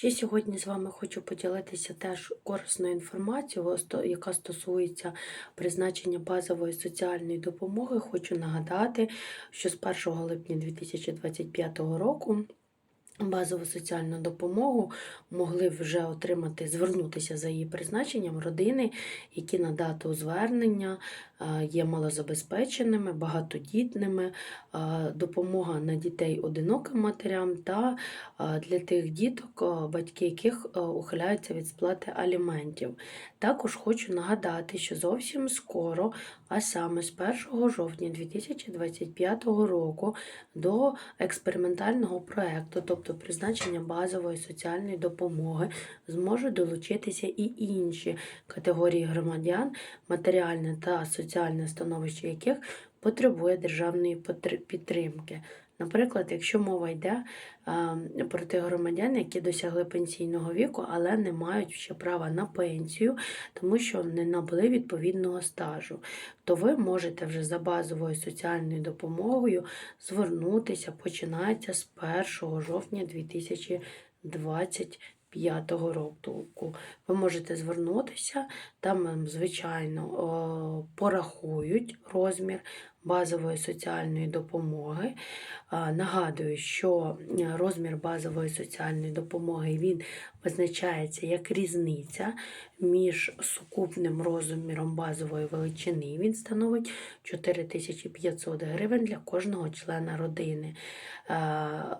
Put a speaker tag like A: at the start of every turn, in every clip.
A: Ще сьогодні з вами хочу поділитися теж корисною інформацією, яка стосується призначення базової соціальної допомоги. Хочу нагадати, що з 1 липня 2025 року базову соціальну допомогу могли вже отримати, звернутися за її призначенням родини, які на дату звернення е, є малозабезпеченими, багатодітними, е, допомога на дітей одиноким матерям та е, для тих діток, батьки яких ухиляються від сплати аліментів. Також хочу нагадати, що зовсім скоро, а саме з 1 жовтня 2025 року, до експериментального проекту, тобто призначення базової соціальної допомоги, зможуть долучитися і інші категорії громадян, матеріальне та соціальне становище яких потребує державної підтримки. Наприклад, якщо мова йде про тих громадян, які досягли пенсійного віку, але не мають ще права на пенсію, тому що не набули відповідного стажу, то ви можете вже за базовою соціальною допомогою звернутися, починається з 1 жовтня 2025 року. Ви можете звернутися, там, ем, звичайно, порахують розмір базової соціальної допомоги. Нагадую, що е, розмір базової соціальної допомоги він визначається як різниця між сукупним розміром базової величини. Він становить 4500 гривень для кожного члена родини. Е,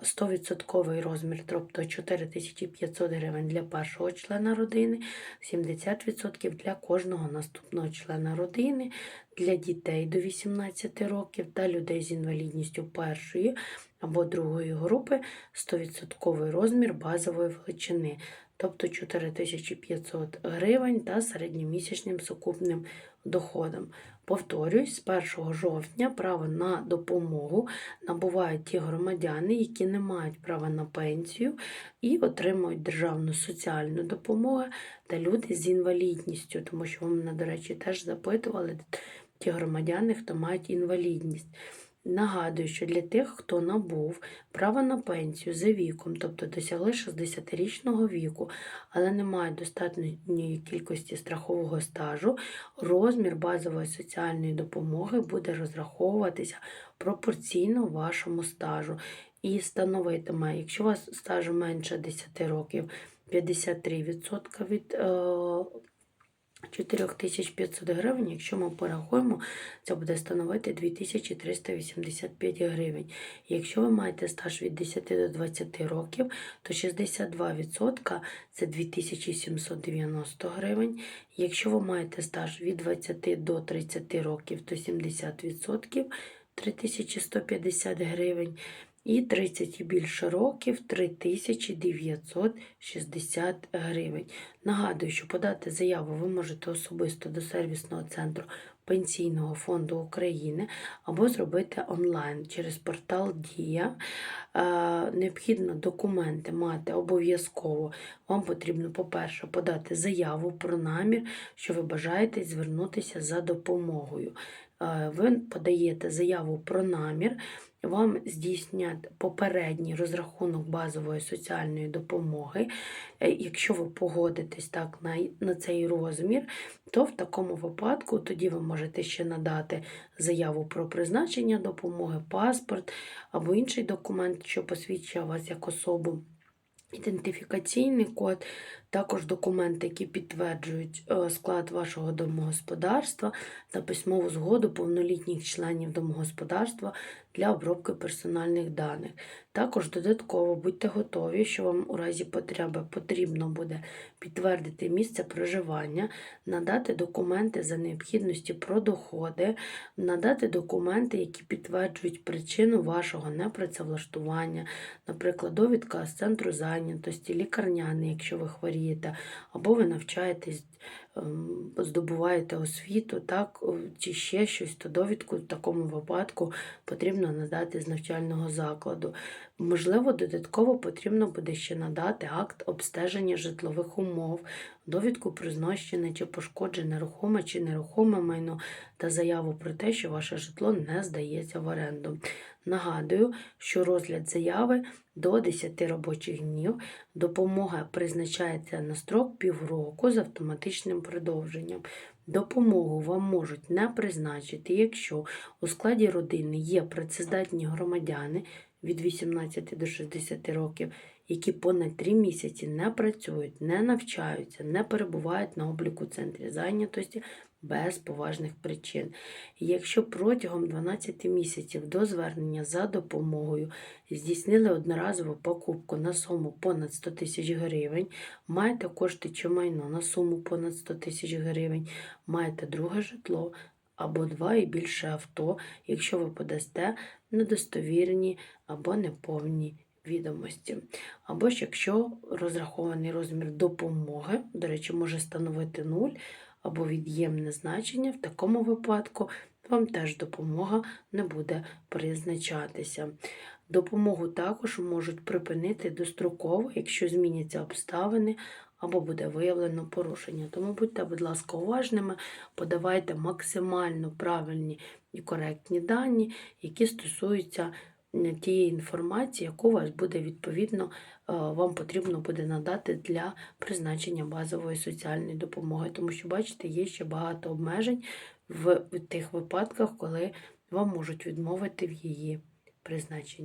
A: 100% розмір, тобто 4500 гривень для першого члена родини, 70% для кожного наступного члена родини, для дітей до 18 років та людей з інвалідністю першої або другої групи 100% розмір базової величини, тобто 4500 гривень та середньомісячним сукупним доходом. Повторюсь, з 1 жовтня право на допомогу набувають ті громадяни, які не мають права на пенсію і отримують державну соціальну допомогу та люди з інвалідністю, тому що мене, до речі, теж запитували ті громадяни, хто мають інвалідність. Нагадую, що для тих, хто набув право на пенсію за віком, тобто досягли 60-річного віку, але не мають достатньої кількості страхового стажу, розмір базової соціальної допомоги буде розраховуватися пропорційно вашому стажу і становитиме, якщо у вас стажу менше 10 років, 53% від е, 4500 гривень, якщо ми порахуємо, це буде становити 2385 гривень. Якщо ви маєте стаж від 10 до 20 років, то 62% це 2790 гривень. Якщо ви маєте стаж від 20 до 30 років, то 70% 3150 гривень. І 30 і більше років 3960 гривень. Нагадую, що подати заяву ви можете особисто до сервісного центру Пенсійного фонду України або зробити онлайн через портал Дія. Е, Необхідно документи мати обов'язково. Вам потрібно, по-перше, подати заяву про намір, що ви бажаєте звернутися за допомогою. Е, Ви подаєте заяву про намір вам здійснять попередній розрахунок базової соціальної допомоги. Е, Якщо ви погодитесь так на, на цей розмір, то в такому випадку тоді ви можете ще надати заяву про призначення допомоги, паспорт або інший документ, що посвідчує вас як особу. Ідентифікаційний код, також документи, які підтверджують е, склад вашого домогосподарства та письмову згоду повнолітніх членів домогосподарства для обробки персональних даних. Також додатково будьте готові, що вам у разі потреби потрібно буде підтвердити місце проживання, надати документи за необхідності про доходи, надати документи, які підтверджують причину вашого непрацевлаштування, наприклад, довідка з центру зайнятості, лікарняний, якщо ви хворієте, або ви навчаєтесь. Ем, Здобуваєте освіту, так, чи ще щось, то довідку в такому випадку потрібно надати з навчального закладу. Можливо, додатково потрібно буде ще надати акт обстеження житлових умов, довідку про знищене чи пошкоджене рухоме чи нерухоме майно та заяву про те, що ваше житло не здається в оренду. Нагадую, що розгляд заяви до 10 робочих днів. Допомога призначається на строк півроку з автоматичним продовженням. Допомогу вам можуть не призначити, якщо у складі родини є працездатні громадяни від 18 до 60 років, які понад 3 місяці не працюють, не навчаються, не перебувають на обліку центрі зайнятості без поважних причин. Якщо протягом 12 місяців до звернення за допомогою здійснили одноразову покупку на суму понад 100 тисяч гривень, маєте кошти чи майно на суму понад 100 тисяч гривень, маєте друге житло або два і більше авто, якщо ви подасте недостовірні або неповні відомості. Або ж якщо розрахований розмір допомоги, до речі, може становити 0 або від'ємне значення, в такому випадку вам теж допомога не буде призначатися. Допомогу також можуть припинити достроково, якщо зміняться обставини або буде виявлено порушення. Тому будьте, будь ласка, уважними, подавайте максимально правильні і коректні дані, які стосуються тієї інформації, яку вас буде відповідно е, вам потрібно буде надати для призначення базової соціальної допомоги. Тому що, бачите, є ще багато обмежень в в тих випадках, коли вам можуть відмовити в її призначенні.